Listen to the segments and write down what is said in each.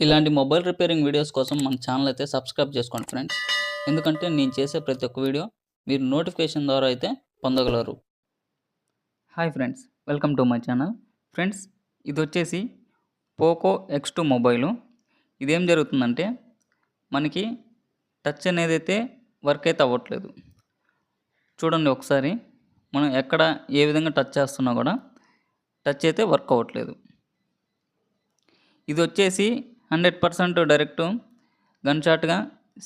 ఇలాంటి mobile repairing videos కోసం మన ఛానల్ అయితే సబ్స్క్రైబ్ చేసుకోండి ఫ్రెండ్స్. ఎందుకంటే నేను చేసే ప్రతి ఒక్క వీడియో మీరు నోటిఫికేషన్ ద్వారా అయితే పొందగలరు. Hi friends welcome to my channel. Friends ఇది వచ్చేసి పోకో ఎక్స్ టూ మొబైలు. ఇదేం జరుగుతుందంటే మనకి టచ్ అనేది అయితే వర్క్ అయితే అవ్వట్లేదు. చూడండి ఒకసారి మనం ఎక్కడ ఏ విధంగా టచ్ చేస్తున్నా కూడా టచ్ అయితే వర్క్ అవ్వట్లేదు. ఇది వచ్చేసి హండ్రెడ్ పర్సెంట్ డైరెక్ట్ గన్ షాట్గా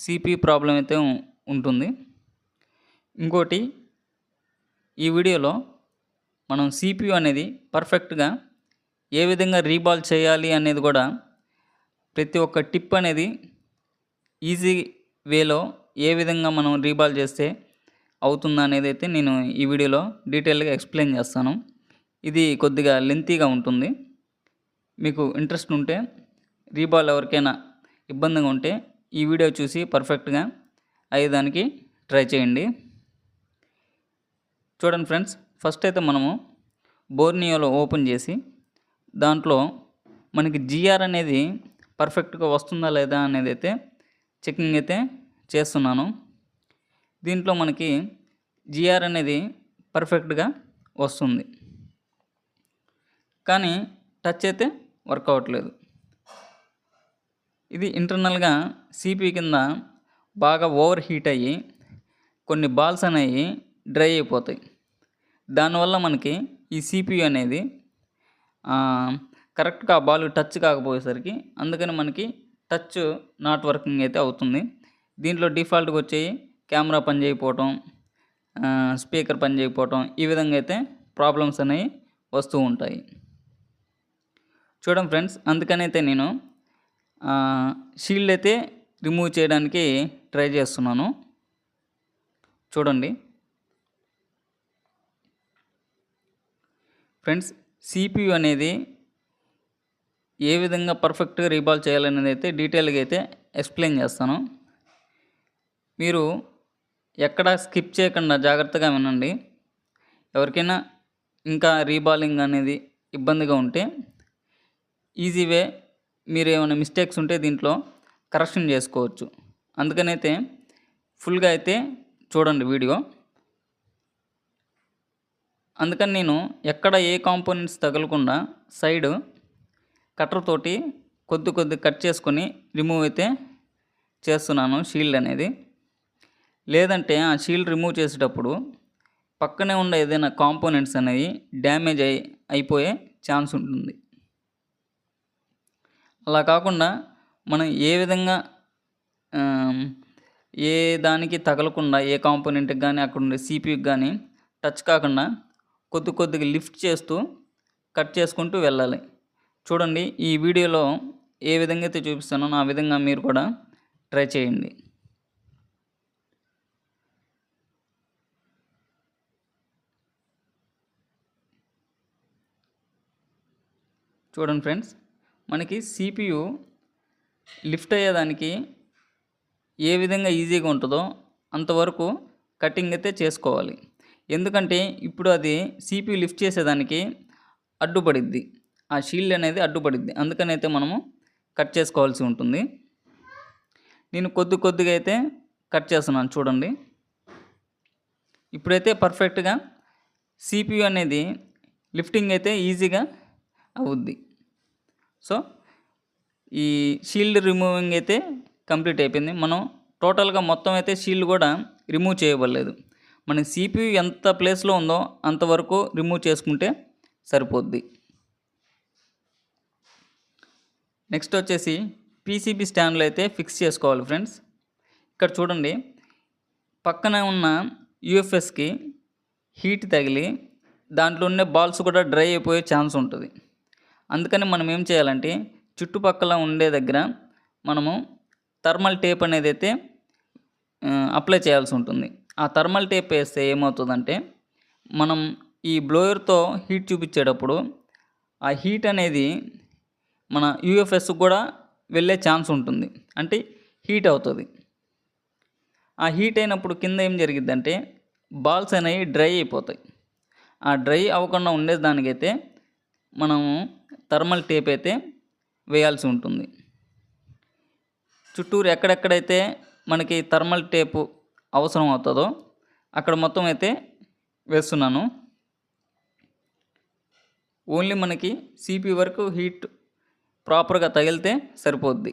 సిపి ప్రాబ్లం అయితే ఉంటుంది. ఇంకోటి ఈ వీడియోలో మనం సిపియు అనేది పర్ఫెక్ట్గా ఏ విధంగా రీబాల్ చేయాలి అనేది కూడా ప్రతి ఒక్క టిప్ అనేది ఈజీ వేలో ఏ విధంగా మనం రీబాల్ చేస్తే అవుతుందా అనేది అయితే నేను ఈ వీడియోలో డీటెయిల్గా ఎక్స్ప్లెయిన్ చేస్తాను. ఇది కొద్దిగా లెంతీగా ఉంటుంది. మీకు ఇంట్రెస్ట్ ఉంటే రీబాల్ ఎవరికైనా ఇబ్బందిగా ఉంటే ఈ వీడియో చూసి పర్ఫెక్ట్గా అయ్యేదానికి ట్రై చేయండి. చూడండి ఫ్రెండ్స్ ఫస్ట్ అయితే మనము బోర్నియోలో ఓపెన్ చేసి దాంట్లో మనకి జిఆర్ అనేది పర్ఫెక్ట్గా వస్తుందా లేదా అనేది అయితే చెకింగ్ అయితే చేస్తున్నాను. దీంట్లో మనకి జిఆర్ అనేది పర్ఫెక్ట్గా వస్తుంది. కానీ టచ్ అయితే వర్క్ అవ్వట్లేదు ఇది ఇంటర్నల్గా సిపి కింద బాగా ఓవర్ హీట్ అయ్యి కొన్ని బాల్స్ అనేవి డ్రై అయిపోతాయి. దానివల్ల మనకి ఈ సిపియు అనేది కరెక్ట్గా ఆ బాల్ టచ్ కాకపోయేసరికి అందుకని మనకి టచ్ నాట్ వర్కింగ్ అయితే అవుతుంది. దీంట్లో డిఫాల్ట్గా వచ్చేవి కెమెరా పని చేయకపోవటం స్పీకర్ పని చేయకపోవటం ఈ విధంగా అయితే ప్రాబ్లమ్స్ అనేవి వస్తూ ఉంటాయి. చూడండి ఫ్రెండ్స్ అందుకనైతే నేను షీల్డ్ అయితే రిమూవ్ చేయడానికి ట్రై చేస్తున్నాను. చూడండి. ఫ్రెండ్స్ సిపియు అనేది ఏ విధంగా పర్ఫెక్ట్గా రీబాల్ చేయాలనేది అయితే డీటెయిల్గా అయితే ఎక్స్ప్లెయిన్ చేస్తాను. మీరు ఎక్కడ స్కిప్ చేయకుండా జాగ్రత్తగా వినండి. ఎవరికైనా ఇంకా రీబాలింగ్ అనేది ఇబ్బందిగా ఉంటే ఈజీ వే మీరు ఏమైనా మిస్టేక్స్ ఉంటే దీంట్లో కరెక్షన్ చేసుకోవచ్చు. అందుకనైతే ఫుల్గా అయితే చూడండి వీడియో. అందుకని నేను ఎక్కడ ఏ కాంపోనెంట్స్ తగలకుండా సైడ్ కట్టర్ తోటి కొద్ది కొద్ది కట్ చేసుకొని రిమూవ్ అయితే చేస్తున్నాను షీల్డ్ అనేది. లేదంటే ఆ షీల్డ్ రిమూవ్ చేసేటప్పుడు పక్కనే ఉన్న ఏదైనా కాంపోనెంట్స్ అనేవి డ్యామేజ్ అయి అయిపోయే ఛాన్స్ ఉంటుంది. అలా కాకుండా మనం ఏ విధంగా ఏ దానికి తగలకుండా ఏ కాంపోనెంట్కి కానీ అక్కడ ఉండే సిపికి కానీ టచ్ కాకుండా కొద్ది కొద్దిగా లిఫ్ట్ చేస్తూ కట్ చేసుకుంటూ వెళ్ళాలి. చూడండి ఈ వీడియోలో ఏ విధంగా అయితే చూపిస్తానో ఆ విధంగా మీరు కూడా ట్రై చేయండి. చూడండి ఫ్రెండ్స్. మనకి సిపియు లిఫ్ట్ అయ్యేదానికి ఏ విధంగా ఈజీగా ఉంటుందో అంతవరకు కటింగ్ అయితే చేసుకోవాలి. ఎందుకంటే ఇప్పుడు అది సిపియు లిఫ్ట్ చేసేదానికి అడ్డుపడిద్ది. ఆ షీల్డ్ అనేది అడ్డుపడిద్ది. అందుకనైతే మనము కట్ చేసుకోవాల్సి ఉంటుంది. నేను కొద్ది కొద్దిగా అయితే కట్ చేస్తున్నాను చూడండి. ఇప్పుడైతే పర్ఫెక్ట్గా సిపియు అనేది లిఫ్టింగ్ అయితే ఈజీగా అవుద్ది. సో ఈ షీల్డ్ రిమూవింగ్ అయితే కంప్లీట్ అయిపోయింది. మనం టోటల్గా మొత్తం అయితే షీల్డ్ కూడా రిమూవ్ చేయబడలేదు. మన సిపియు ఎంత ప్లేస్లో ఉందో అంతవరకు రిమూవ్ చేసుకుంటే సరిపోద్ది. నెక్స్ట్ వచ్చేసి పీసీబీ స్టాండ్లు అయితే ఫిక్స్ చేసుకోవాలి ఫ్రెండ్స్ ఇక్కడ చూడండి పక్కన ఉన్న యూఎఫ్ఎస్కి హీట్ తగిలి దాంట్లో ఉండే బాల్స్ కూడా డ్రై అయిపోయే ఛాన్స్ ఉంటుంది. అందుకని మనం ఏం చేయాలంటే చుట్టుపక్కల ఉండే దగ్గర మనము థర్మల్ టేప్ అనేది అయితే అప్లై చేయాల్సి ఉంటుంది. ఆ థర్మల్ టేప్ వేస్తే ఏమవుతుందంటే మనం ఈ బ్లోయర్తో హీట్ చూపించేటప్పుడు ఆ హీట్ అనేది మన యూఎఫ్ఎస్ కూడా వెళ్ళే ఛాన్స్ ఉంటుంది. అంటే హీట్ అవుతుంది. ఆ హీట్ అయినప్పుడు కింద ఏం జరిగిద్దంటే బాల్స్ అనేవి డ్రై అయిపోతాయి. ఆ డ్రై అవ్వకుండా ఉండేదానికైతే మనము థర్మల్ టేప్ అయితే వేయాల్సి ఉంటుంది. చుట్టూరు ఎక్కడెక్కడైతే మనకి థర్మల్ టేపు అవసరం అవుతుందో అక్కడ మొత్తం అయితే వేస్తున్నాను. ఓన్లీ మనకి సిపి వరకు హీట్ ప్రాపర్గా తగిలితే సరిపోద్ది.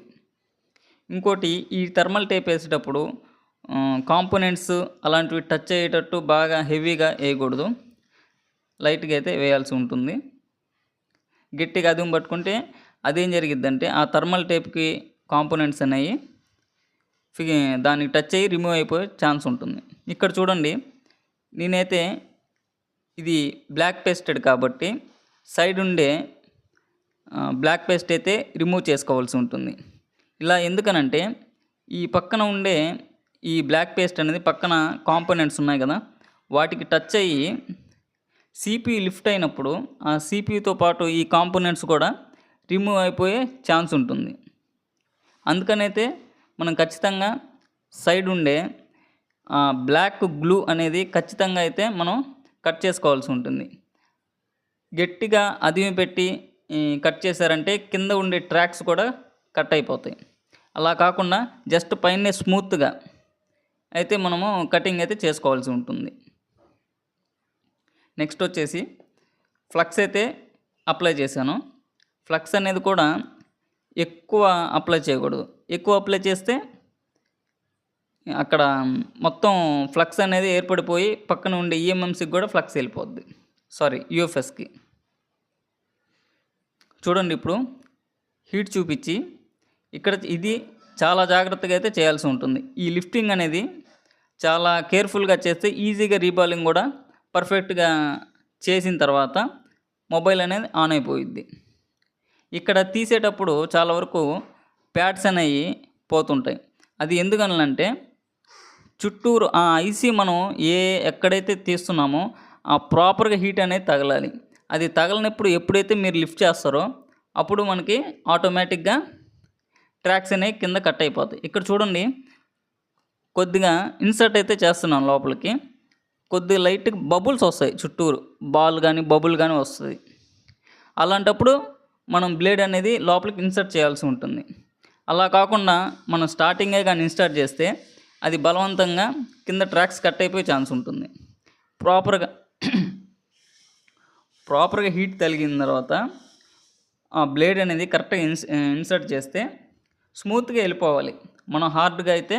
ఇంకోటి ఈ థర్మల్ టేప్ వేసేటప్పుడు కాంపోనెంట్స్ అలాంటివి టచ్ అయ్యేటట్టు బాగా హెవీగా వేయకూడదు. లైట్గా అయితే వేయాల్సి ఉంటుంది. గట్టిగా అదుము పట్టుకుంటే అదేం జరిగిద్దంటే ఆ థర్మల్ టేప్కి కాంపోనెంట్స్ అనేవి ఫి దానికి టచ్ అయ్యి రిమూవ్ అయిపోయే ఛాన్స్ ఉంటుంది. ఇక్కడ చూడండి నేనైతే ఇది బ్లాక్ పేస్టెడ్ కాబట్టి సైడ్ ఉండే బ్లాక్ పేస్ట్ అయితే రిమూవ్ చేసుకోవాల్సి ఉంటుంది. ఇలా ఎందుకనంటే ఈ పక్కన ఉండే ఈ బ్లాక్ పేస్ట్ అనేది పక్కన కాంపోనెంట్స్ ఉన్నాయి కదా వాటికి టచ్ అయ్యి సిపి లిఫ్ట్ అయినప్పుడు ఆ సిపితో పాటు ఈ కాంపోనెంట్స్ కూడా రిమూవ్ అయిపోయే ఛాన్స్ ఉంటుంది. అందుకనైతే మనం ఖచ్చితంగా సైడ్ ఉండే బ్లాక్ గ్లూ అనేది ఖచ్చితంగా అయితే మనం కట్ చేసుకోవాల్సి ఉంటుంది. గట్టిగా అదిమి పెట్టి కట్ చేశారంటే కింద ఉండే ట్రాక్స్ కూడా కట్ అయిపోతాయి. అలా కాకుండా జస్ట్ పైన స్మూత్గా అయితే మనము కటింగ్ అయితే చేసుకోవాల్సి ఉంటుంది. నెక్స్ట్ వచ్చేసి ఫ్లక్స్ అయితే అప్లై చేశాను. ఫ్లక్స్ అనేది కూడా ఎక్కువ అప్లై చేయకూడదు. ఎక్కువ అప్లై చేస్తే అక్కడ మొత్తం ఫ్లక్స్ అనేది ఏర్పడిపోయి పక్కన ఉండే ఈఎంఎంసీకి కూడా ఫ్లక్స్ వెళ్ళిపోద్ది. సారీ యూఎఫ్ఎస్కి చూడండి ఇప్పుడు హీట్ చూపించి ఇక్కడ ఇది చాలా జాగ్రత్తగా అయితే చేయాల్సి ఉంటుంది. ఈ లిఫ్టింగ్ అనేది చాలా కేర్ఫుల్గా చేస్తే ఈజీగా రీబాలింగ్ కూడా పర్ఫెక్ట్గా చేసిన తర్వాత మొబైల్ అనేది ఆన్ అయిపోయిద్ది. ఇక్కడ తీసేటప్పుడు చాలా వరకు ప్యాడ్స్ అనేవి పోతుంటాయి. అది ఎందుకనంటే చుట్టూరు ఆ ఐసీ మనం ఏ ఎక్కడైతే తీస్తున్నామో ఆ ప్రాపర్గా హీట్ అనేది తగలాలి. అది తగలనప్పుడు ఎప్పుడైతే మీరు లిఫ్ట్ చేస్తారో అప్పుడు మనకి ఆటోమేటిక్గా ట్రాక్స్ అనేవి కింద కట్ అయిపోతాయి. ఇక్కడ చూడండి కొద్దిగా ఇన్సర్ట్ అయితే చేస్తున్నాం లోపలికి. కొద్ది లైట్ బబుల్స్ వస్తాయి చుట్టూరు. బాల్ కానీ బబుల్ కానీ వస్తుంది. అలాంటప్పుడు మనం బ్లేడ్ అనేది లోపలికి ఇన్సర్ట్ చేయాల్సి ఉంటుంది. అలా కాకుండా మనం స్టార్టింగే కానీ ఇన్స్టార్ట్ చేస్తే అది బలవంతంగా కింద ట్రాక్స్ కట్ అయిపోయే ఛాన్స్ ఉంటుంది. ప్రాపర్గా ప్రాపర్గా హీట్ తగిలిన తర్వాత ఆ బ్లేడ్ అనేది కరెక్ట్గా ఇన్స్ ఇన్సర్ట్ చేస్తే స్మూత్గా వెళ్ళిపోవాలి. మనం హార్డ్గా అయితే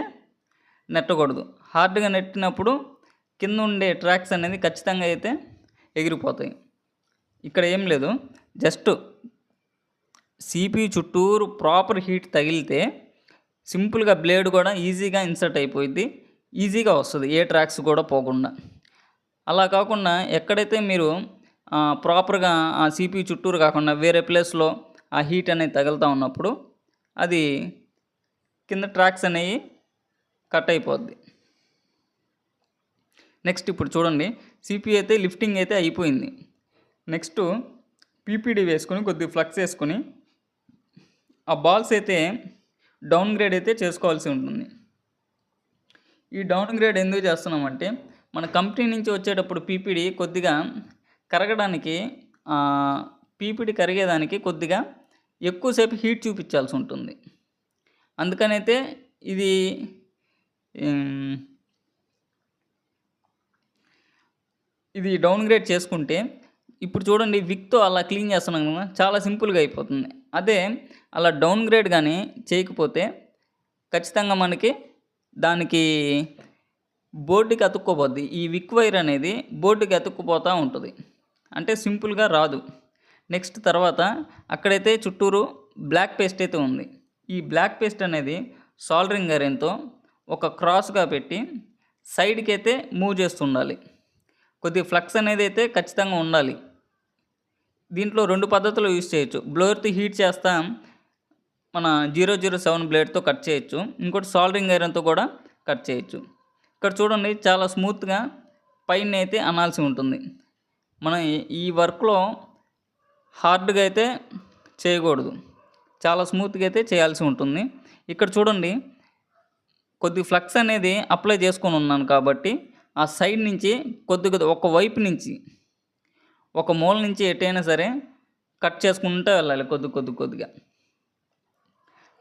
నెట్టకూడదు. హార్డ్గా నెట్టినప్పుడు కింద ఉండే ట్రాక్స్ అనేది ఖచ్చితంగా అయితే ఎగిరిపోతాయి. ఇక్కడ ఏం లేదు. జస్ట్ సిపి చుట్టూరు ప్రాపర్ హీట్ తగిలితే సింపుల్గా బ్లేడ్ కూడా ఈజీగా ఇన్సర్ట్ అయిపోయింది ఈజీగా వస్తుంది. ఏ ట్రాక్స్ కూడా పోకుండా. అలా కాకుండా ఎక్కడైతే మీరు ప్రాపర్గా ఆ సిపి చుట్టూరు కాకుండా వేరే ప్లేస్లో ఆ హీట్ అనేది తగులుతూ ఉన్నప్పుడు అది కింద ట్రాక్స్ అనేవి కట్ అయిపోద్ది. నెక్స్ట్ ఇప్పుడు చూడండి సిపి అయితే లిఫ్టింగ్ అయితే అయిపోయింది. నెక్స్ట్ పీపీడీ వేసుకొని కొద్దిగా ఫ్లక్స్ వేసుకొని ఆ బాల్స్ అయితే డౌన్ గ్రేడ్ అయితే చేసుకోవాల్సి ఉంటుంది. ఈ డౌన్ గ్రేడ్ ఎందుకు చేస్తున్నామంటే మన కంపెనీ నుంచి వచ్చేటప్పుడు పీపీడీ కొద్దిగా కరగడానికి పీపీడీ కరిగేదానికి కొద్దిగా ఎక్కువసేపు హీట్ చూపించాల్సి ఉంటుంది. అందుకనైతే ఇది ఇది డౌన్ గ్రేడ్ చేసుకుంటే ఇప్పుడు చూడండి విక్తో అలా క్లీన్ చేస్తున్నాం కదా చాలా సింపుల్గా అయిపోతుంది. అదే అలా డౌన్ గ్రేడ్ కానీ చేయకపోతే ఖచ్చితంగా మనకి దానికి బోర్డుకి అతుక్కోపోద్ది ఈ విక్ వైర్ అనేది బోర్డుకి అతుక్కుపోతూ ఉంటుంది. అంటే సింపుల్గా రాదు. నెక్స్ట్ తర్వాత అక్కడైతే చుట్టూరు బ్లాక్ పేస్ట్ అయితే ఉంది. ఈ బ్లాక్ పేస్ట్ అనేది సాల్డరింగ్ గరెంతో ఒక క్రాస్గా పెట్టి సైడ్కి అయితే మూవ్ చేస్తుండాలి కొద్దిగా ఫ్లక్స్ అనేది అయితే ఖచ్చితంగా ఉండాలి. దీంట్లో రెండు పద్ధతులు యూజ్ చేయొచ్చు. బ్లోర్తో హీట్ చేస్తా మన జీరో జీరో సెవెన్ బ్లేడ్తో కట్ చేయొచ్చు. ఇంకోటి సాల్డరింగ్ ఐరన్తో కూడా కట్ చేయొచ్చు. ఇక్కడ చూడండి చాలా స్మూత్గా పైన అయితే అనాల్సి ఉంటుంది. మనం ఈ వర్క్లో హార్డ్గా అయితే చేయకూడదు. చాలా స్మూత్గా అయితే చేయాల్సి ఉంటుంది. ఇక్కడ చూడండి కొద్ది ఫ్లక్స్ అనేది అప్లై చేసుకొని ఉన్నాను కాబట్టి ఆ సైడ్ నుంచి కొద్దిగా ఒక వైపు నుంచి ఒక మూల నుంచి ఎటైనా సరే కట్ చేసుకుంటూ వెళ్ళాలి కొద్ది కొద్ది కొద్దిగా.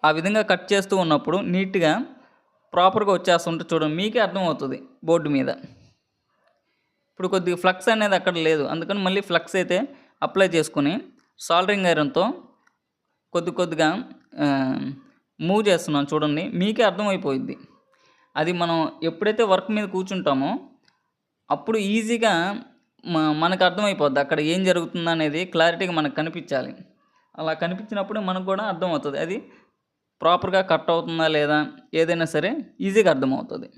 ఆ విధంగా కట్ చేస్తూ ఉన్నప్పుడు నీట్గా ప్రాపర్గా వచ్చేస్తుంటే చూడండి మీకే అర్థమవుతుంది బోర్డు మీద. ఇప్పుడు కొద్దిగా ఫ్లక్స్ అనేది అక్కడ లేదు అందుకని మళ్ళీ ఫ్లక్స్ అయితే అప్లై చేసుకుని సాల్డరింగ్ ఐరన్తో కొద్ది కొద్దిగా మూవ్ చేస్తున్నాను చూడండి మీకే అర్థమైపోయింది అది మనం ఎప్పుడైతే వర్క్ మీద కూర్చుంటామో అప్పుడు ఈజీగా మనకు అర్థమైపోద్ది అక్కడ ఏం జరుగుతుంది అనేది క్లారిటీగా మనకు కనిపించాలి. అలా కనిపించినప్పుడు మనకు కూడా అర్థమవుతుంది. అది ప్రాపర్గా కట్ అవుతుందా లేదా ఏదైనా సరే ఈజీగా అర్థమవుతుంది.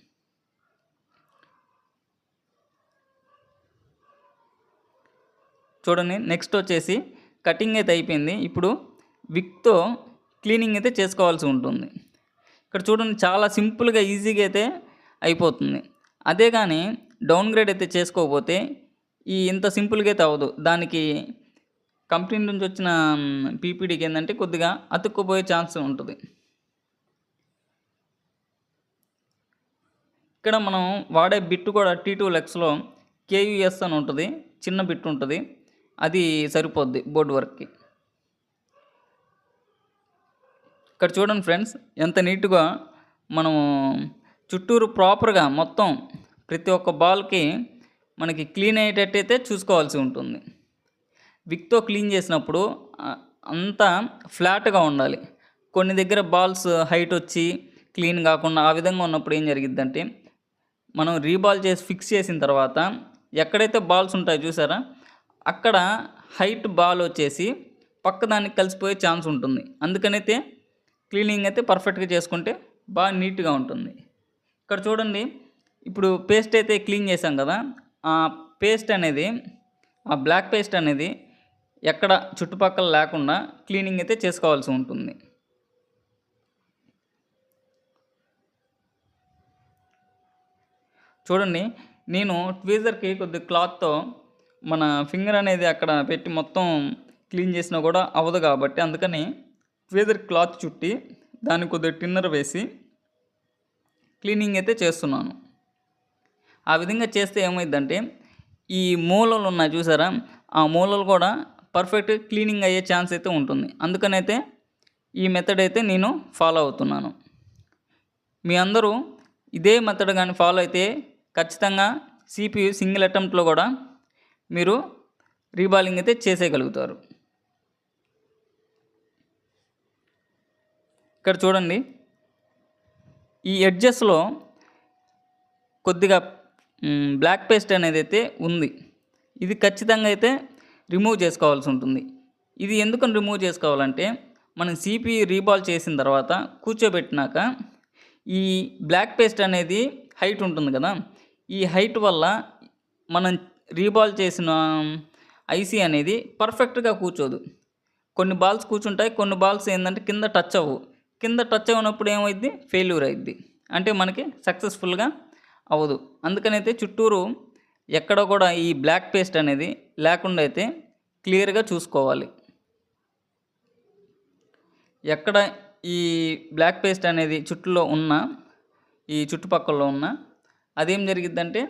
చూడండి నెక్స్ట్ వచ్చేసి కటింగ్ అయితే అయిపోయింది. ఇప్పుడు విక్తో క్లీనింగ్ అయితే చేసుకోవాల్సి ఉంటుంది. ఇక్కడ చూడండి చాలా సింపుల్గా ఈజీగా అయితే అయిపోతుంది. అదే కానీ డౌన్ గ్రేడ్ అయితే చేసుకోకపోతే ఈ ఇంత సింపుల్గా అయితే అవ్వదు. దానికి కంపెనీ నుంచి వచ్చిన పీపీడీకి ఏంటంటే కొద్దిగా అతుక్కుపోయే ఛాన్స్ ఉంటుంది. ఇక్కడ మనం వాడే బిట్ కూడా టీ టూ లెక్స్లో కేయుఎస్ అని ఉంటుంది. చిన్న బిట్ ఉంటుంది. అది సరిపోద్ది బోర్డు వర్క్కి. ఇక్కడ చూడండి ఫ్రెండ్స్ ఎంత నీట్గా మనము చుట్టూరు ప్రాపర్గా మొత్తం ప్రతి ఒక్క బాల్కి మనకి క్లీన్ అయ్యేటట్టయితే చూసుకోవాల్సి ఉంటుంది. విక్తో క్లీన్ చేసినప్పుడు అంతా ఫ్లాట్గా ఉండాలి. కొన్ని దగ్గర బాల్స్ హైట్ వచ్చి క్లీన్ కాకుండా ఆ విధంగా ఉన్నప్పుడు ఏం జరిగిద్దంటే మనం రీబాల్ చేసి ఫిక్స్ చేసిన తర్వాత ఎక్కడైతే బాల్స్ ఉంటాయో చూసారా అక్కడ హైట్ బాల్ వచ్చేసి పక్కదానికి కలిసిపోయే ఛాన్స్ ఉంటుంది. అందుకనైతే క్లీనింగ్ అయితే పర్ఫెక్ట్గా చేసుకుంటే బాగా నీట్గా ఉంటుంది. ఇక్కడ చూడండి ఇప్పుడు పేస్ట్ అయితే క్లీన్ చేసాం కదా ఆ పేస్ట్ అనేది ఆ బ్లాక్ పేస్ట్ అనేది ఎక్కడ చుట్టుపక్కల లేకుండా క్లీనింగ్ అయితే చేసుకోవాల్సి ఉంటుంది. చూడండి నేను ట్వీజర్కి కొద్ది క్లాత్తో మన ఫింగర్ అనేది అక్కడ పెట్టి మొత్తం క్లీన్ చేసినా కూడా అవ్వదు కాబట్టి అందుకని ట్వీజర్ క్లాత్ చుట్టి దాన్ని కొద్దిగా టిన్నర్ వేసి క్లీనింగ్ అయితే చేస్తున్నాను. ఆ విధంగా చేస్తే ఏమైందంటే ఈ మూలలు ఉన్నాయి చూసారా? ఆ మూలలు కూడా పర్ఫెక్ట్ క్లీనింగ్ అయ్యే ఛాన్స్ అయితే ఉంటుంది. అందుకనైతే ఈ మెథడ్ అయితే నేను ఫాలో అవుతున్నాను. మీ అందరూ ఇదే మెథడ్ కానీ ఫాలో అయితే ఖచ్చితంగా సిపియు సింగిల్ అటెంప్ట్లో కూడా మీరు రీబాలింగ్ అయితే చేసేయగలుగుతారు. ఇక్కడ చూడండి. ఈ ఎడ్జెస్లో కొద్దిగా బ్లాక్ పేస్ట్ అనేది అయితే ఉంది. ఇది ఖచ్చితంగా అయితే రిమూవ్ చేసుకోవాల్సి ఉంటుంది. ఇది ఎందుకని రిమూవ్ చేసుకోవాలంటే మనం సిపి రీబాల్ చేసిన తర్వాత కూర్చోబెట్టినాక ఈ బ్లాక్ పేస్ట్ అనేది హైట్ ఉంటుంది కదా. ఈ హైట్ వల్ల మనం రీబాల్ చేసిన ఐసీ అనేది పర్ఫెక్ట్గా కూర్చోదు. కొన్ని బాల్స్ కూర్చుంటాయి కొన్ని బాల్స్ ఏంటంటే కింద టచ్ అవ్వు. కింద టచ్ అయినప్పుడు ఏమైద్ది? ఫెయిల్యూర్ అయిద్ది. అంటే మనకి సక్సెస్ఫుల్గా అవదు అందుకనైతే చుట్టూరు ఎక్కడ కూడా ఈ బ్లాక్ పేస్ట్ అనేది లేకుండా అయితే క్లియర్గా చూసుకోవాలి. ఎక్కడ ఈ బ్లాక్ పేస్ట్ అనేది చుట్టులో ఉన్న ఈ చుట్టుపక్కల ఉన్న అదేం జరిగిద్దంటే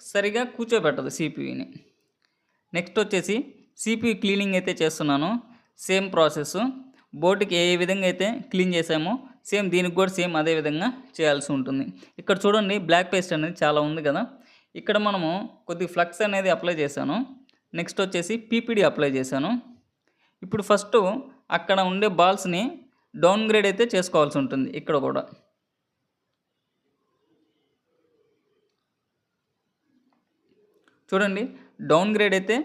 సరిగా కూర్చోబెట్టదు సిపియుని నెక్స్ట్ వచ్చేసి సిపియు క్లీనింగ్ అయితే చేస్తున్నాను. సేమ్ ప్రాసెస్ బోర్డుకి ఏ విధంగా అయితే క్లీన్ చేసామో సేమ్ దీనికి కూడా సేమ్ అదే విధంగా చేయాల్సి ఉంటుంది. ఇక్కడ చూడండి బ్లాక్ పేస్ట్ అనేది చాలా ఉంది కదా. ఇక్కడ మనము కొద్ది ఫ్లక్స్ అనేది అప్లై చేశాను. నెక్స్ట్ వచ్చేసి పీపీడీ అప్లై చేశాను. ఇప్పుడు ఫస్ట్ అక్కడ ఉండే బాల్స్ని డౌన్ గ్రేడ్ అయితే చేసుకోవాల్సి ఉంటుంది ఇక్కడ కూడా. చూడండి డౌన్ గ్రేడ్ అయితే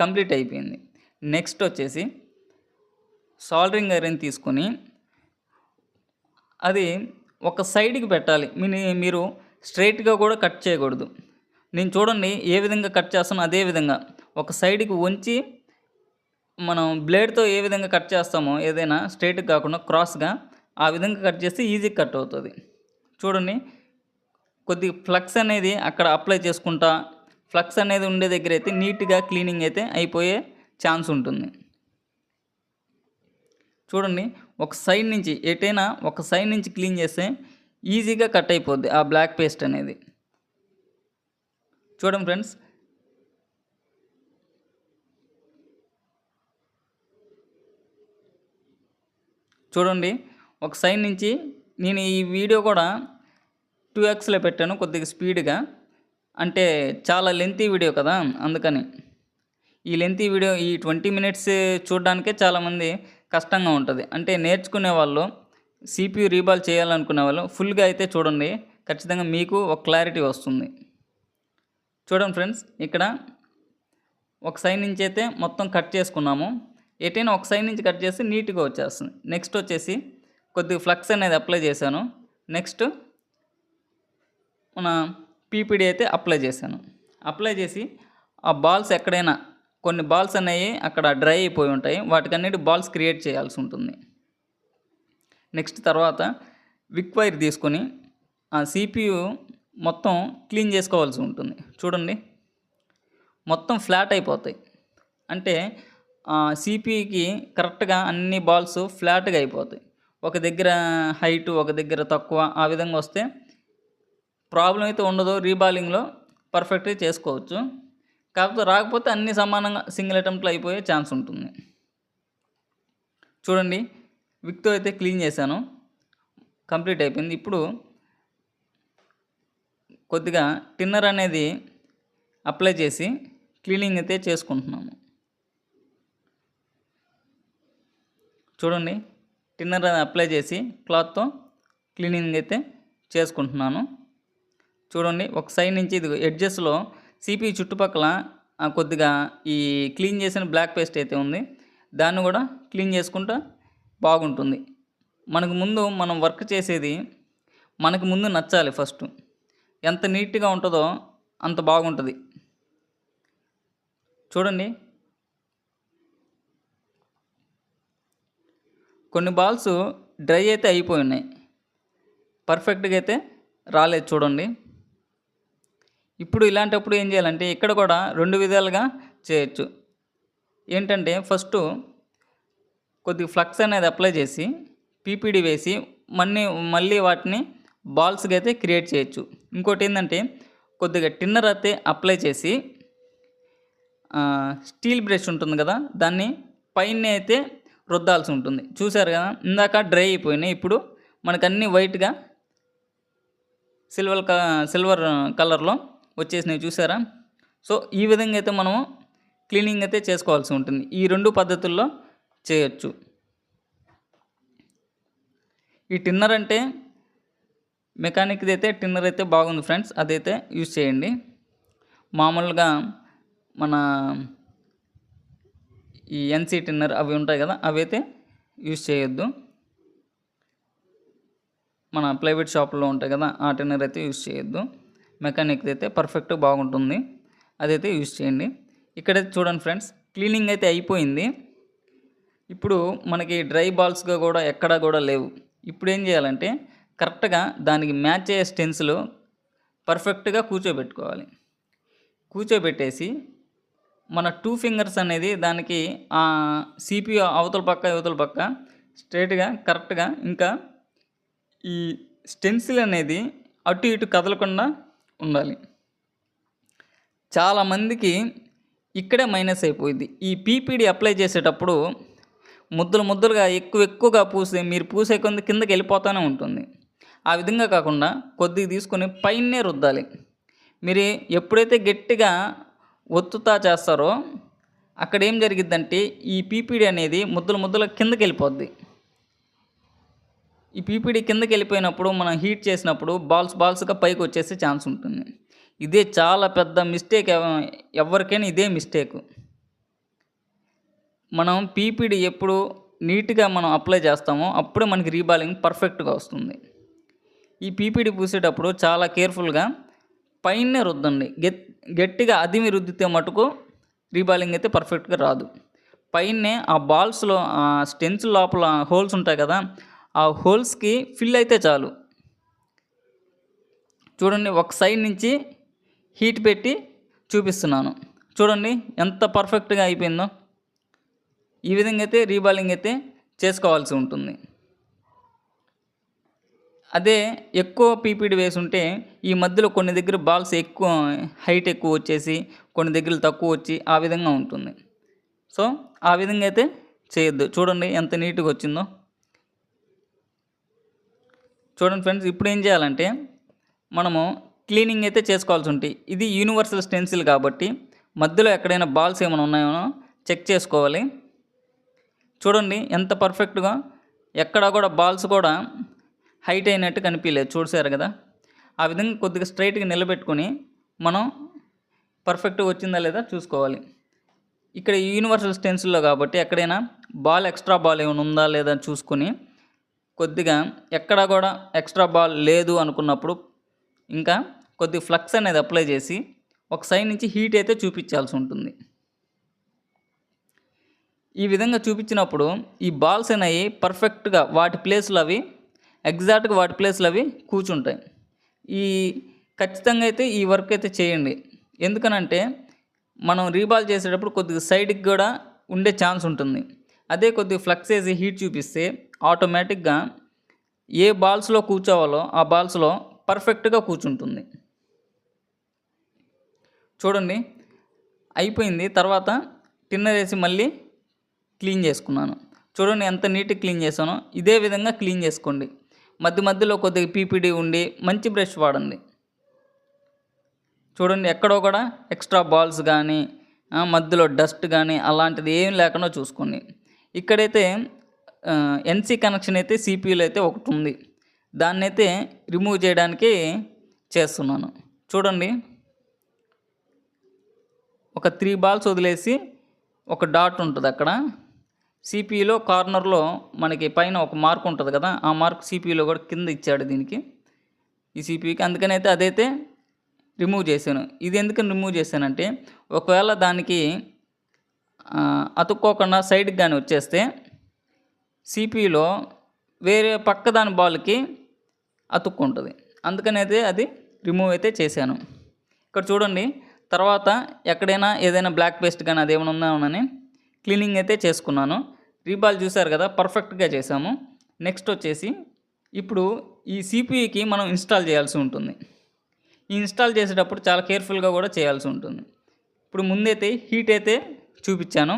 కంప్లీట్ అయిపోయింది. నెక్స్ట్ వచ్చేసి సాల్డరింగ్ ఐరన్ తీసుకొని అది ఒక సైడ్కి పెట్టాలి. మీ- మీరు స్ట్రైట్గా కూడా కట్ చేయకూడదు. నేను చూడండి ఏ విధంగా కట్ చేస్తానో అదే విధంగా. ఒక సైడ్కి వంచి మనం బ్లేడ్తో ఏ విధంగా కట్ చేస్తామో ఏదైనా స్ట్రైట్గా కాకుండా క్రాస్గా ఆ విధంగా కట్ చేస్తే ఈజీ కట్ అవుతుంది. చూడండి కొద్ది ఫ్లక్స్ అనేది అక్కడ అప్లై చేసుకుంటా ఫ్లక్స్ అనేది ఉండే దగ్గర అయితే నీట్గా క్లీనింగ్ అయితే అయిపోయే ఛాన్స్ ఉంటుంది. చూడండి ఒక సైడ్ నుంచి ఎటైనా ఒక సైడ్ నుంచి క్లీన్ చేస్తే ఈజీగా కట్ అయిపోద్ది ఆ బ్లాక్ పేస్ట్ అనేది. చూడండి ఫ్రెండ్స్ చూడండి ఒక సైడ్ నుంచి నేను ఈ వీడియో కూడా టూ ఎక్స్లో పెట్టాను కొద్దిగా స్పీడ్గా అంటే చాలా లెంతీ వీడియో కదా అందుకని. ఈ లెంతీ వీడియో ఈ ట్వంటీ మినిట్స్ చూడడానికే చాలామంది కష్టంగా ఉంటుంది. అంటే నేర్చుకునే వాళ్ళు సిపియు రీబాల్ చేయాలనుకునే వాళ్ళు ఫుల్గా అయితే చూడండి ఖచ్చితంగా మీకు ఒక క్లారిటీ వస్తుంది. చూడండి ఫ్రెండ్స్ ఇక్కడ ఒక సైడ్ నుంచి అయితే మొత్తం కట్ చేసుకున్నాము. ఎటైనా ఒక సైడ్ నుంచి కట్ చేస్తే నీట్గా వచ్చేస్తుంది. నెక్స్ట్ వచ్చేసి కొద్దిగా ఫ్లక్స్ అనేది అప్లై చేశాను. నెక్స్ట్ మన పీపీడీ అయితే అప్లై చేశాను. అప్లై చేసి ఆ బాల్స్ ఎక్కడైనా కొన్ని బాల్స్ అనేవి అక్కడ డ్రై అయిపోయి ఉంటాయి. వాటికన్నిటి బాల్స్ క్రియేట్ చేయాల్సి ఉంటుంది. నెక్స్ట్ తర్వాత విక్ వైర్ తీసుకొని ఆ సిపియు మొత్తం క్లీన్ చేసుకోవాల్సి ఉంటుంది. చూడండి. మొత్తం ఫ్లాట్ అయిపోతాయి. అంటే సిపికి కరెక్ట్గా అన్ని బాల్స్ ఫ్లాట్గా అయిపోతాయి. ఒక దగ్గర హైట్ ఒక దగ్గర తక్కువ ఆ విధంగా వస్తే ప్రాబ్లం అయితే ఉండదు. రీబాలింగ్లో పర్ఫెక్ట్గా చేసుకోవచ్చు. కాకపోతే రాకపోతే అన్ని సమానంగా సింగిల్ అటెంప్ట్లో అయిపోయే ఛాన్స్ ఉంటుంది. చూడండి విక్తో అయితే క్లీన్ చేశాను. కంప్లీట్ అయిపోయింది. ఇప్పుడు కొద్దిగా టిన్నర్ అనేది అప్లై చేసి క్లీనింగ్ అయితే చేసుకుంటున్నాము. చూడండి టిన్నర్ అప్లై చేసి క్లాత్తో క్లీనింగ్ అయితే చేసుకుంటున్నాను. చూడండి ఒక సైడ్ నుంచి ఇది ఎడ్జెస్లో సిపి చుట్టుపక్కల కొద్దిగా ఈ క్లీన్ చేసిన బ్లాక్ పేస్ట్ అయితే ఉంది దాన్ని కూడా క్లీన్ చేసుకుంటా బాగుంటుంది. మనకు ముందు మనం వర్క్ చేసేది మనకు ముందు నచ్చాలి ఫస్ట్. ఎంత నీట్గా ఉంటుందో అంత బాగుంటుంది. చూడండి. కొన్ని బాల్స్ డ్రై అయితే అయిపోయి ఉన్నాయి. పర్ఫెక్ట్గా అయితే రాలేదు చూడండి. ఇప్పుడు ఇలాంటప్పుడు ఏం చేయాలంటే ఇక్కడ కూడా రెండు విధాలుగా చేయొచ్చు. ఏంటంటే ఫస్ట్ కొద్దిగా ఫ్లక్స్ అనేది అప్లై చేసి పీపీడీ వేసి మళ్ళీ మళ్ళీ వాటిని బాల్స్గా అయితే క్రియేట్ చేయొచ్చు. ఇంకోటి ఏంటంటే కొద్దిగా టిన్నర్ అయితే అప్లై చేసి స్టీల్ బ్రష్ ఉంటుంది కదా దాన్ని పైన అయితే రుద్దాల్సి ఉంటుంది. చూసారు కదా ఇందాక డ్రై అయిపోయినాయి. ఇప్పుడు మనకు అన్నీ వైట్గా సిల్వర్ సిల్వర్ కలర్లో వచ్చేసినవి చూసారా? సో ఈ విధంగా అయితే మనము క్లీనింగ్ అయితే చేసుకోవాల్సి ఉంటుంది. ఈ రెండు పద్ధతుల్లో చేయొచ్చు. ఈ టిన్నర్ అంటే మెకానిక్ది అయితే టిన్నర్ అయితే బాగుంది ఫ్రెండ్స్. అదైతే యూజ్ చేయండి. మామూలుగా మన ఈ ఎన్సీ టిన్నర్ అవి ఉంటాయి కదా అవి అయితే యూజ్ చేయొద్దు. మన ప్రైవేట్ షాప్లో ఉంటాయి కదా ఆ టిన్నర్ అయితే యూజ్ చేయొద్దు. మెకానిక్ అయితే పర్ఫెక్ట్ బాగుంటుంది. అదైతే యూజ్ చేయండి. ఇక్కడైతే చూడండి ఫ్రెండ్స్ క్లీనింగ్ అయితే అయిపోయింది. ఇప్పుడు మనకి డ్రై బాల్స్గా కూడా ఎక్కడా కూడా లేవు. ఇప్పుడు ఏం చేయాలంటే కరెక్ట్గా దానికి మ్యాచ్ అయ్యే స్టెన్స్లు పర్ఫెక్ట్గా కూర్చోబెట్టుకోవాలి. కూర్చోబెట్టేసి మన టూ ఫింగర్స్ అనేది దానికి ఆ సిపియు అవతల పక్క యువతల పక్క స్ట్రైట్గా కరెక్ట్గా ఇంకా ఈ స్టెన్సిల్ అనేది అటు ఇటు కదలకుండా ఉండాలి. చాలామందికి ఇక్కడే మైనస్ అయిపోయింది. ఈ పీపీడి అప్లై చేసేటప్పుడు ముద్దలు ముద్దలుగా ఎక్కువ ఎక్కువగా పూసే మీరు పూసే కొంది కిందకి వెళ్ళిపోతూనే ఉంటుంది. ఆ విధంగా కాకుండా కొద్దిగా తీసుకొని పైనే రుద్దాలి. మీరు ఎప్పుడైతే గట్టిగా ఒత్తుతా చేస్తారో అక్కడ ఏం జరిగిద్దంటే ఈ పీపీడి అనేది ముద్దలు ముద్దల కిందకి వెళ్ళిపోద్ది. ఈ పీపీడీ కిందకి వెళ్ళిపోయినప్పుడు మనం హీట్ చేసినప్పుడు బాల్స్ బాల్స్గా పైకి వచ్చేసే ఛాన్స్ ఉంటుంది. ఇదే చాలా పెద్ద మిస్టేక్ ఎవరికైనా ఇదే మిస్టేక్. మనం పీపీడీ ఎప్పుడు నీట్గా మనం అప్లై చేస్తామో అప్పుడే మనకి రీబాలింగ్ పర్ఫెక్ట్గా వస్తుంది. ఈ పీపీడీ పూసేటప్పుడు చాలా కేర్ఫుల్గా పైనే రుద్దండి. గెట్ గట్టిగా అదిమి రుద్దితే మటుకు రీబాలింగ్ అయితే పర్ఫెక్ట్గా రాదు. పైనే ఆ బాల్స్లో ఆ స్టెన్స్ లోపల హోల్స్ ఉంటాయి కదా ఆ హోల్స్కి ఫిల్ అయితే చాలు. చూడండి ఒక సైడ్ నుంచి హీట్ పెట్టి చూపిస్తున్నాను. చూడండి ఎంత పర్ఫెక్ట్గా అయిపోయిందో. ఈ విధంగా అయితే రీబాలింగ్ అయితే చేసుకోవాల్సి ఉంటుంది. అదే ఎక్కువ పీపీడి వేసి ఉంటే ఈ మధ్యలో కొన్ని దగ్గర బాల్స్ ఎక్కువ హైట్ ఎక్కువ వచ్చేసి కొన్ని దగ్గర తక్కువ వచ్చి ఆ విధంగా ఉంటుంది. సో ఆ విధంగా అయితే చేయొద్దు. చూడండి ఎంత నీట్గా వచ్చిందో. చూడండి ఫ్రెండ్స్ ఇప్పుడు ఏం చేయాలంటే మనము క్లీనింగ్ అయితే చేసుకోవాల్సి ఉంటుంది ఇది యూనివర్సల్ స్టెన్సిల్ కాబట్టి మధ్యలో ఎక్కడైనా బాల్స్ ఏమైనా ఉన్నాయో చెక్ చేసుకోవాలి. చూడండి ఎంత పర్ఫెక్ట్గా ఎక్కడ కూడా బాల్స్ కూడా హైట్ అయినట్టు కనిపించలేదు చూసారు కదా? ఆ విధంగా కొద్దిగా స్ట్రైట్గా నిలబెట్టుకొని మనం పర్ఫెక్ట్గా వచ్చిందా లేదా చూసుకోవాలి. ఇక్కడ యూనివర్సల్ స్టెన్సిల్లో కాబట్టి ఎక్కడైనా బాల్ ఎక్స్ట్రా బాల్ ఏమైనా ఉందా లేదా చూసుకొని కొద్దిగా ఎక్కడ కూడా ఎక్స్ట్రా బాల్ లేదు అనుకున్నప్పుడు ఇంకా కొద్ది ఫ్లక్స్ అనేది అప్లై చేసి ఒక సైడ్ నుంచి హీట్ అయితే చూపించాల్సి ఉంటుంది. ఈ విధంగా చూపించినప్పుడు ఈ బాల్స్ అనేవి పర్ఫెక్ట్గా వాటి ప్లేస్లు అవి ఎగ్జాక్ట్గా వాటి ప్లేస్లు అవి కూర్చుంటాయి. ఈ ఖచ్చితంగా అయితే ఈ వర్క్ అయితే చేయండి. ఎందుకనంటే మనం రీబాల్ చేసేటప్పుడు కొద్దిగా సైడ్కి కూడా ఉండే ఛాన్స్ ఉంటుంది. అదే కొద్దిగా ఫ్లక్స్ వేసి హీట్ చూపిస్తే ఆటోమేటిక్గా ఏ బాల్స్లో కూర్చోవాలో ఆ బాల్స్లో పర్ఫెక్ట్గా కూర్చుంటుంది. చూడండి అయిపోయింది. తర్వాత టిన్నర్ వేసి మళ్ళీ క్లీన్ చేసుకున్నాను. చూడండి ఎంత నీట్గా క్లీన్ చేశానో. ఇదే విధంగా క్లీన్ చేసుకోండి. మధ్య మధ్యలో కొద్దిగా పీపీడీ ఉండి మంచి బ్రష్ వాడండి. చూడండి ఎక్కడో కూడా ఎక్స్ట్రా బాల్స్ కానీ మధ్యలో డస్ట్ కానీ అలాంటిది ఏం లేకుండా చూసుకోండి. ఇక్కడైతే ఎన్సీ కనెక్షన్ అయితే సిపియూలో అయితే ఒకటి ఉంది. దాన్ని అయితే రిమూవ్ చేయడానికి చేస్తున్నాను. చూడండి. ఒక త్రీ బాల్స్ వదిలేసి ఒక డాట్ ఉంటుంది అక్కడ. సిపిఈలో కార్నర్లో మనకి పైన ఒక మార్క్ ఉంటుంది కదా ఆ మార్క్ సిపిఈలో కూడా కింద ఇచ్చాడు దీనికి. ఈ సిపిఈకి అందుకని అయితే అదైతే రిమూవ్ చేశాను. ఇది ఎందుకని రిమూవ్ చేశానంటే ఒకవేళ దానికి అతుక్కోకుండా సైడ్కి కానీ వచ్చేస్తే సిపిలో వేరే పక్క దాని బాల్కి అతుక్కుంటుంది. అందుకని అయితే అది రిమూవ్ అయితే చేశాను. ఇక్కడ చూడండి తర్వాత ఎక్కడైనా ఏదైనా బ్లాక్ పేస్ట్ కానీ అదేమైనా ఉందామని క్లీనింగ్ అయితే చేసుకున్నాను. రీబాల్ చూశారు కదా పర్ఫెక్ట్గా చేసాము నెక్స్ట్ వచ్చేసి ఇప్పుడు ఈ సిపిఈకి మనం ఇన్స్టాల్ చేయాల్సి ఉంటుంది. ఈ ఇన్స్టాల్ చేసేటప్పుడు చాలా కేర్ఫుల్గా కూడా చేయాల్సి ఉంటుంది. ఇప్పుడు ముందైతే హీట్ అయితే చూపించాను.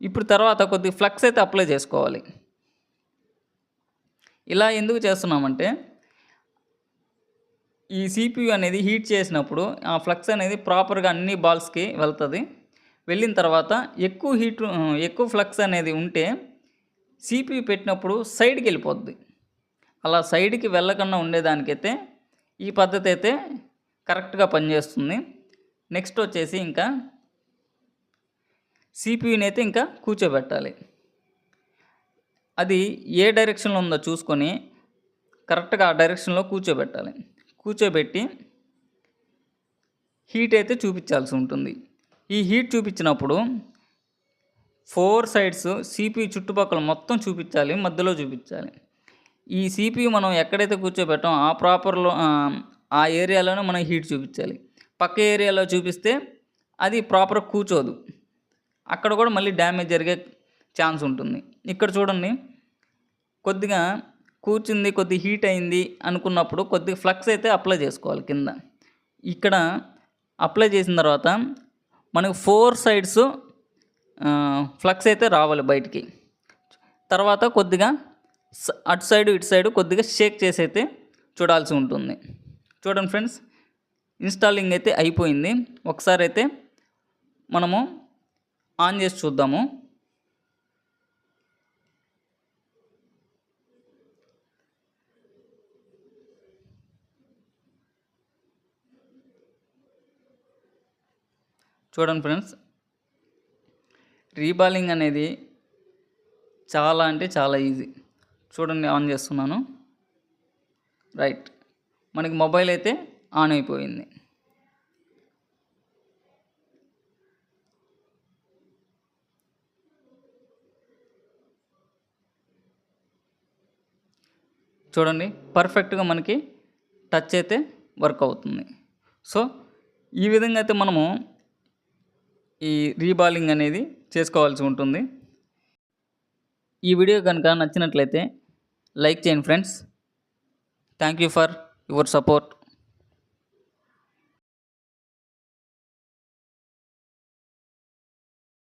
ఇప్పుడు తర్వాత కొద్ది ఫ్లక్స్ అయితే అప్లై చేసుకోవాలి. ఇలా ఎందుకు చేస్తున్నామంటే ఈ సిపియు అనేది హీట్ చేసినప్పుడు ఆ ఫ్లక్స్ అనేది ప్రాపర్గా అన్ని బాల్స్కి వెళ్తుంది. వెళ్ళిన తర్వాత ఎక్కువ హీట్ ఎక్కువ ఫ్లక్స్ అనేది ఉంటే సిపియు పెట్టినప్పుడు సైడ్కి వెళ్ళిపోద్ది. అలా సైడ్కి వెళ్ళకుండా ఉండేదానికైతే ఈ పద్ధతి అయితే కరెక్ట్గా పనిచేస్తుంది. నెక్స్ట్ వచ్చేసి ఇంకా సిపియుని అయితే ఇంకా కూర్చోబెట్టాలి. అది ఏ డైరెక్షన్లో ఉందో చూసుకొని కరెక్ట్గా ఆ డైరెక్షన్లో కూర్చోబెట్టాలి. కూర్చోబెట్టి హీట్ అయితే చూపించాల్సి ఉంటుంది. ఈ హీట్ చూపించినప్పుడు ఫోర్ సైడ్స్ సిపియు చుట్టుపక్కల మొత్తం చూపించాలి మధ్యలో చూపించాలి. ఈ సిపియు మనం ఎక్కడైతే కూర్చోబెట్టాం ఆ ప్రాపర్లో ఆ ఏరియాలోనే మనం హీట్ చూపించాలి. పక్క ఏరియాలో చూపిస్తే అది ప్రాపర్ కూర్చోదు. అక్కడ కూడా మళ్ళీ డ్యామేజ్ జరిగే ఛాన్స్ ఉంటుంది. ఇక్కడ చూడండి. కొద్దిగా కూర్చుంది కొద్ది హీట్ అయింది అనుకున్నప్పుడు కొద్దిగా ఫ్లక్స్ అయితే అప్లై చేసుకోవాలి కింద. ఇక్కడ అప్లై చేసిన తర్వాత మనకు ఫోర్ సైడ్స్ ఫ్లక్స్ అయితే రావాలి బయటికి. తర్వాత కొద్దిగా అటు సైడు ఇటు సైడు కొద్దిగా షేక్ చేసి అయితే చూడాల్సి ఉంటుంది. చూడండి ఫ్రెండ్స్ ఇన్స్టాలింగ్ అయితే అయిపోయింది. ఒకసారి అయితే మనము ఆన్ చేసి చూద్దాము. చూడండి ఫ్రెండ్స్. రీబాలింగ్ అనేది చాలా అంటే చాలా ఈజీ. చూడండి ఆన్ చేస్తున్నాను. రైట్. మనకి మొబైల్ అయితే ఆన్ అయిపోయింది. చూడండి పర్ఫెక్ట్గా మనకి టచ్ అయితే వర్క్ అవుతుంది. సో ఈ విధంగా అయితే మనము ఈ రీబాలింగ్ అనేది చేసుకోవాల్సి ఉంటుంది. ఈ వీడియో కనుక నచ్చినట్లయితే లైక్ చేయండి friends. Thank you for your support